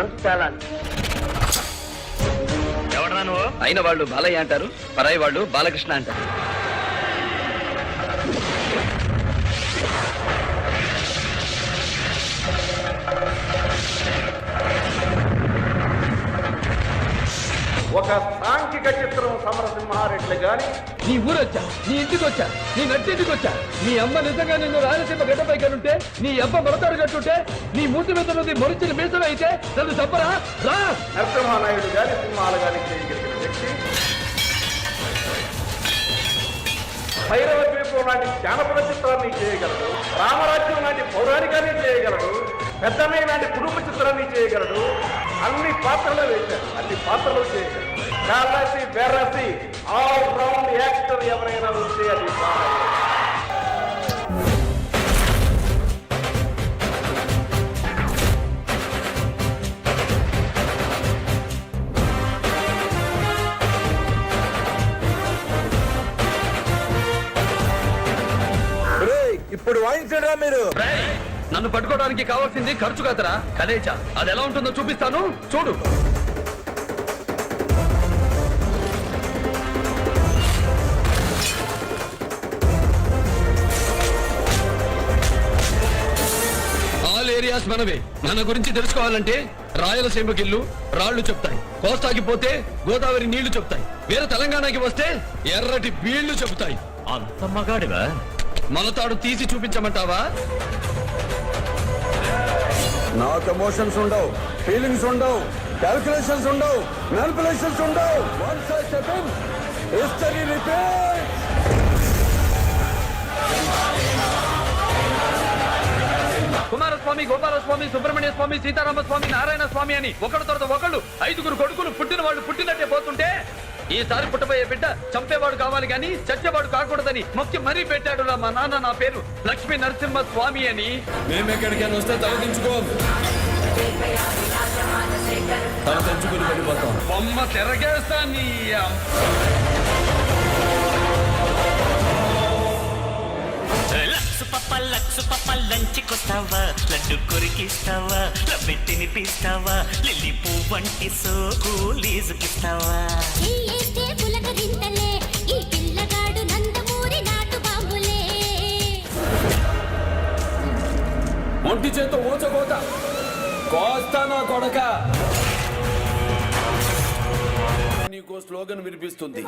అంతు తేలాలి ఎవడరా నువ్వు? అయిన వాళ్ళు బాలయ్య అంటారు పరాయి వాళ్ళు బాలకృష్ణ అంటారు. ఒక సాంఘిక చిత్రం సమరసింహారెడ్డి గాని నీ ఊరొచ్చా? నీ ఇంటికి వచ్చా నీ నట్టింటికి వచ్చా నీ అమ్మ నిజంగా నిన్ను రాయలసీమ గడ్డపై కనుంటే నీ అబ్బ మొలతాడు కట్టుంటే నీ మూతి మీద ఉన్నది మొరిచిన మీసం అయితే నన్ను చెప్పరా రా! నరసింహానాయుడు గారి సినిమాలు గాని చేయగలిగిన వ్యక్తి. భైరవ ద్వీపం లాంటి జానపద చిత్రాన్ని చేయగలడు. రామరాజ్యం లాంటి పౌరాణికాన్ని చేయగలడు. పెద్దన్నయ్య లాంటి కుటుంబ చిత్రాన్ని చేయగలడు. అన్ని పాత్రలు వేశారు అన్ని పాత్రలు చేయగలడు కాలాసి బెర్రసి ఆల్ రౌండ్ యాక్టర్ ఎవరైనా ఉంటే అది. ఇప్పుడు వాయించడా మీరు. నన్ను పట్టుకోవడానికి కావాల్సింది ఖర్చు కదరా. కలేజా. అది ఎలా ఉంటుందో చూపిస్తాను. చూడు. ఆల్ ఏరియాస్ మనవే. మన గురించి తెలుసుకోవాలంటే రాయలసీమకిల్లు రాళ్ళు చెప్తాయి. కోస్తాకి పోతే గోదావరి నీళ్ళు చెప్తాయి. వేరే తెలంగాణకి వస్తే ఎర్రటి బీళ్ళు చెప్తాయి అంత మగాడివా? మొలతాడు తీసి చూపించమంటావా? నాకు ఎమోషన్స్ ఉండవు. ఫీలింగ్స్ ఉండవు. క్యాల్కులేషన్స్ ఉండవు. మ్యానిపులేషన్స్ ఉండవు. Once I step in history repeat Kumaraswamy Gopalaswamy Subrahmanya Swamy Seetharama Swamy Narayana Swamy అని ఒకరి తర్వాత ఒకళ్ళు ఐదుగురు కొడుకులు పుట్టిన వాళ్ళు పుట్టినట్టే పోతుంటే ఈసారి పుట్టబోయే బిడ్డ చంపేవాడు కావాలి గాని చచ్చేవాడు కాకూడదని మొక్కి మరీ పెట్టాడు మా నాన్న నా పేరు లక్ష్మీ నరసింహ స్వామి అని. మేము ఎక్కడికైనా వస్తే తల దించుకో. తల తెంచుకుని వెళ్ళిపోతాం. బొమ్మ తిరగేస్తా నీ లక్సు పప్ప లక్సు పప్ప లంచ్కొస్తావా లడ్డు కొరికిస్తావా? లబ్బె తినిపిస్తావా లిల్లీ పువ్వంటి సోకు లీజుకిస్తావా? ఒంటి చేత ఊచకోత కోస్తా నా కొడక. నీకో స్లోగన్ వినిపిస్తుంది.